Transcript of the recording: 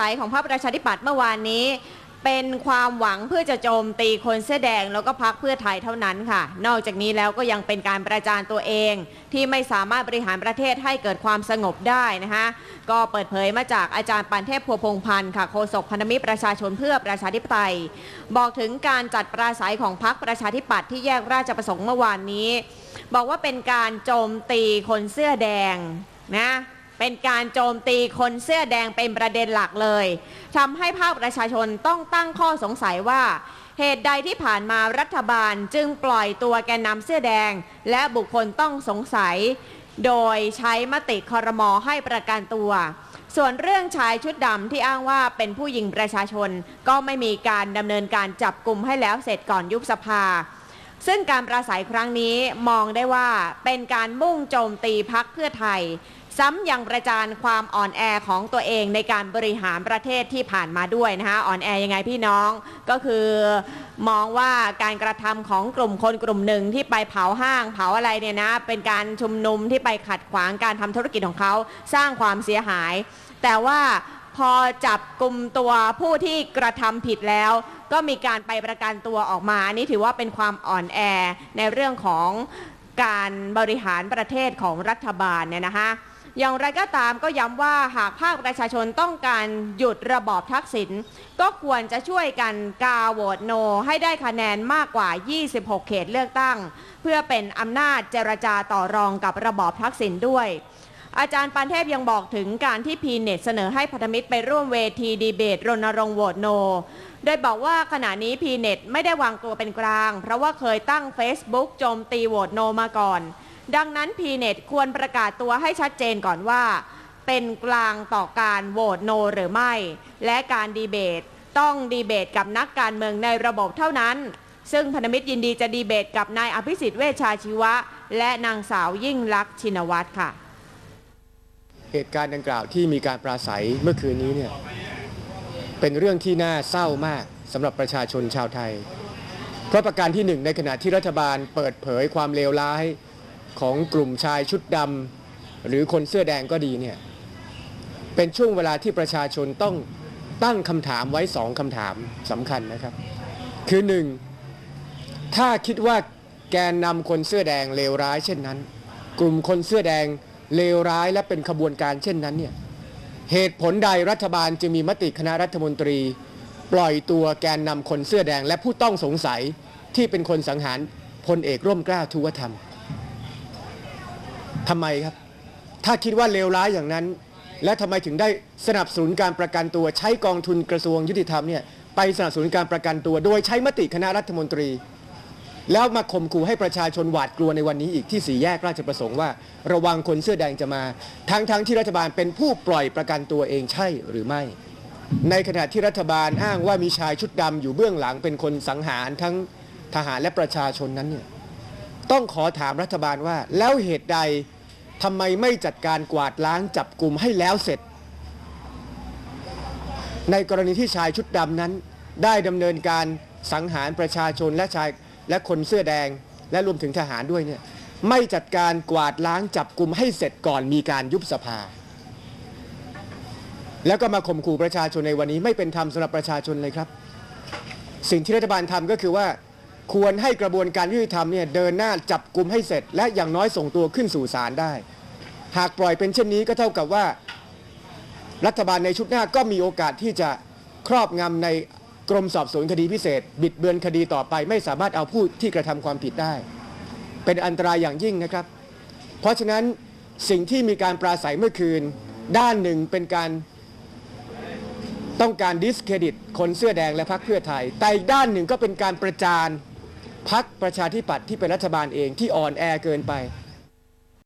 สายของพรรคประชาธิปัตย์เมื่อวานนี้ เป็นความหวังเพื่อจะโจมตีคนเสื้อแดงแล้วก็พักเพื่อไทยเท่านั้นค่ะ นอกจากนี้แล้วก็ยังเป็นการประจานตัวเอง ที่ไม่สามารถบริหารประเทศให้เกิดความสงบได้นะคะก็เปิดเผยมาจากอาจารย์ปันเทพพัวพงพันธ์ค่ะโฆษกพันธมิตรประชาชนเพื่อประชาธิปไตย บอกถึงการจัดปราศัยของพรรคประชาธิปัตย์ที่แยกราชประสงค์เมื่อวานนี้ บอกว่าเป็นการโจมตีคนเสื้อแดงนะ เป็นการโจมตีคนเสื้อแดงเป็นประเด็นหลักเลยทำให้ภาคประชาชนต้องตั้งข้อสงสัยว่า เหตุใดที่ผ่านมารัฐบาลจึงปล่อยตัวแกนนำเสื้อแดง และบุคคลต้องสงสัย โดยใช้มติคอรมอให้ประกันตัว ส่วนเรื่องชายชุดดำที่อ้างว่าเป็นผู้ยิงประชาชน ก็ไม่มีการดำเนินการจับกลุ่มให้แล้วเสร็จก่อนยุบสภาซึ่งการปราศัยครั้งนี้มองได้ว่าเป็นการมุ่งโจมตีพักเพื่อไทย ซ้ำยังประจานความอ่อนแอของตัวเองในการบริหารประเทศที่ผ่านมาด้วยนะคะอ่อนแอยังไงพี่น้องก็คือมองว่าการกระทำของกลุ่มคนกลุ่มหนึ่งที่ไปเผาห้างเผาอะไรเนี่ยนะเป็นการชุมนุมที่ไปขัดขวางการทำธุรกิจของเขาสร้างความเสียหาย แต่ว่าพอจับกลุ่มตัวผู้ที่กระทำผิดแล้ว ก็มีการไปประกันตัวออกมาอันนี้ถือว่าเป็นความอ่อนแอในเรื่องของ การบริหารประเทศของรัฐบาลเนี่ยนะคะอย่างไรก็ตามก็ย้ำว่าหากภาคประชาชนต้องการหยุดระบอบทักษิณก็ควรจะช่วยกันกาโหวตโน ให้ได้คะแนนมากกว่า 26 เขตเลือกตั้ง เพื่อเป็นอำนาจเจรจาต่อรองกับระบอบทักษิณด้วย อาจารย์ปานเทพยังบอกถึงการที่พีเน็ตเสนอให้พันธมิตรไปร่วมเวทีดีเบตรณรงค์โหวตโน โดยบอกว่าขณะนี้พีเน็ตไม่ได้วางตัวเป็นกลาง เพราะว่าเคยตั้ง Facebook โจมตีโหวตโนมาก่อน ดังนั้นพีเน็ตควรประกาศตัวให้ชัดเจนก่อนว่า เป็นกลางต่อการโหวตโนหรือไม่ และการดีเบตต้องดีเบตกับนักการเมืองในระบบเท่านั้น ซึ่งพันธมิตรยินดีจะดีเบตกับนายอภิสิทธิ์เวชชาชีวะ และนางสาวยิ่งลักษณ์ชินวัตรค่ะ เหตุการณ์ดังกล่าวที่มีการปราศัยเมื่อคืนนี้เนี่ยเป็นเรื่องที่น่าเศร้ามากสำหรับประชาชนชาวไทย เพราะประการที่หนึ่งในขณะที่รัฐบาลเปิดเผยความเลวร้ายของกลุ่มชายชุดดำหรือคนเสื้อแดงก็ดีเนี่ยเป็นช่วงเวลาที่ประชาชนต้องตั้งคำถามไว้สองคำถามสำคัญนะครับ คือหนึ่งถ้าคิดว่าแกนนำคนเสื้อแดงเลวร้ายเช่นนั้น กลุ่มคนเสื้อแดง เลวร้ายและเป็นขบวนการเช่นนั้นเนี่ยเหตุผลใดรัฐบาลจึงมีมติคณะรัฐมนตรี ปล่อยตัวแกนนำคนเสื้อแดงและผู้ต้องสงสัยที่เป็นคนสังหารพลเอกร่มกล้าทุวธรรมทำไมครับ ถ้าคิดว่าเลวร้ายอย่างนั้น และทำไมถึงได้สนับสนุนการประกันตัวใช้กองทุนกระทรวงยุติธรรมเนี่ยไปสนับสนุนการประกันตัว โดยใช้มติคณะรัฐมนตรี แล้วมาข่มขู่ให้ประชาชนหวาดกลัวในวันนี้อีกที่สี่แยกราชประสงค์ว่า ระวังคนเสื้อแดงจะมา ทั้งๆทที่รัฐบาลเป็นผู้ปล่อยประกันตัวเองใช่หรือไม่ ในขณะที่รัฐบาลอ้างว่ามีชายชุดดำอยู่เบื้องหลังเป็นคนสังหารทั้งทหารและประชาชนนั้นเนี่ยต้องขอถามรัฐบาลว่า แล้วเหตุใดทำไมไม่จัดการกวาดล้างจับกลุ่มให้แล้วเสร็จ ในกรณีที่ชายชุดดำนั้น ได้ดำเนินการสังหารประชาชนและชาย และคนเสื้อแดงและรวมถึงทหารด้วยเนี่ยไม่จัดการกวาดล้างจับกลุ่มให้เสร็จก่อนมีการยุบสภา แล้วก็มาข่มขู่ประชาชนในวันนี้ไม่เป็นธรรมสำหรับประชาชนเลยครับ สิ่งที่รัฐบาลทำก็คือว่า ควรให้กระบวนการยุติธรรมเนี่ยเดินหน้าจับกลุ่มให้เสร็จ และอย่างน้อยส่งตัวขึ้นสู่ศาลได้ หากปล่อยเป็นเช่นนี้ก็เท่ากับว่า รัฐบาลในชุดหน้าก็มีโอกาสที่จะครอบงำใน กรมสอบสวนคดีพิเศษ บิดเบือนคดีต่อไปไม่สามารถเอาผู้ที่กระทำความผิดได้ เป็นอันตรายอย่างยิ่งนะครับ เพราะฉะนั้นสิ่งที่มีการปราศัยเมื่อคืน ด้านหนึ่งเป็นการต้องการดิสเครดิต คนเสื้อแดงและพรรคเพื่อไทย แต่อีกด้านหนึ่งก็เป็นการประจานพรรคประชาธิปัตย์ที่เป็นรัฐบาลเองที่อ่อนแอเกินไป